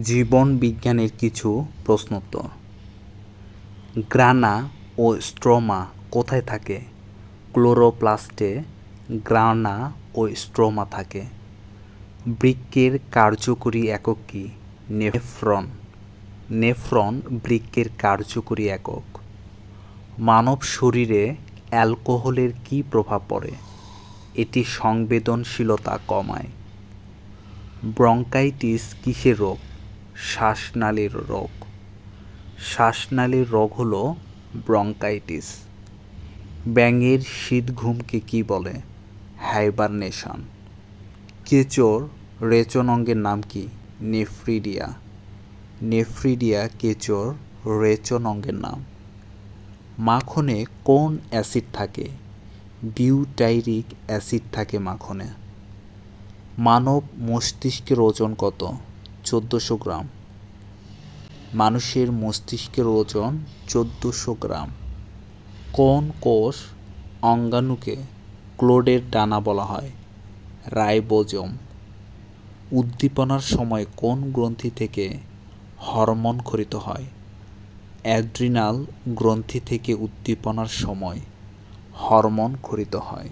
জীবন বিজ্ঞানের কিছু প্রশ্নোত্তর। গ্রানা ও স্ট্রোমা কোথায় থাকে? ক্লোরোপ্লাস্টে গ্রানা ও স্ট্রোমা থাকে। বৃক্কের কার্যকরী একক কী? নেফ্রন। নেফ্রন বৃক্কের কার্যকরী একক। মানব শরীরে অ্যালকোহলের কী প্রভাব পড়ে? এটি সংবেদনশীলতা কমায়। ব্রঙ্কাইটিস কিসের রোগ? শ্বাসনালীর রোগ। শ্বাসনালীর রোগ হলো ব্রঙ্কাইটিস। ব্যাঙের শীত ঘুমকে কী বলে? হাইবারনেশন। কেঁচোর রেচন অঙ্গের নাম কি? নেফ্রিডিয়া। নেফ্রিডিয়া কেঁচোর রেচন অঙ্গের নাম। মাখনে কোন অ্যাসিড থাকে? বিউটাইরিক অ্যাসিড থাকে মাখনে। মানব মস্তিষ্কের ওজন কত? চোদ্দোশো গ্রাম। মানুষের মস্তিষ্কের ওজন চোদ্দোশো গ্রাম। কোন কোষ অঙ্গাণুকে ক্লোডের ডানা বলা হয়? রাইবোজম। উদ্দীপনার সময় কোন গ্রন্থি থেকে হরমোন খরিত হয়? অ্যাড্রিনাল গ্রন্থি থেকে উদ্দীপনার সময় হরমোন খরিত হয়।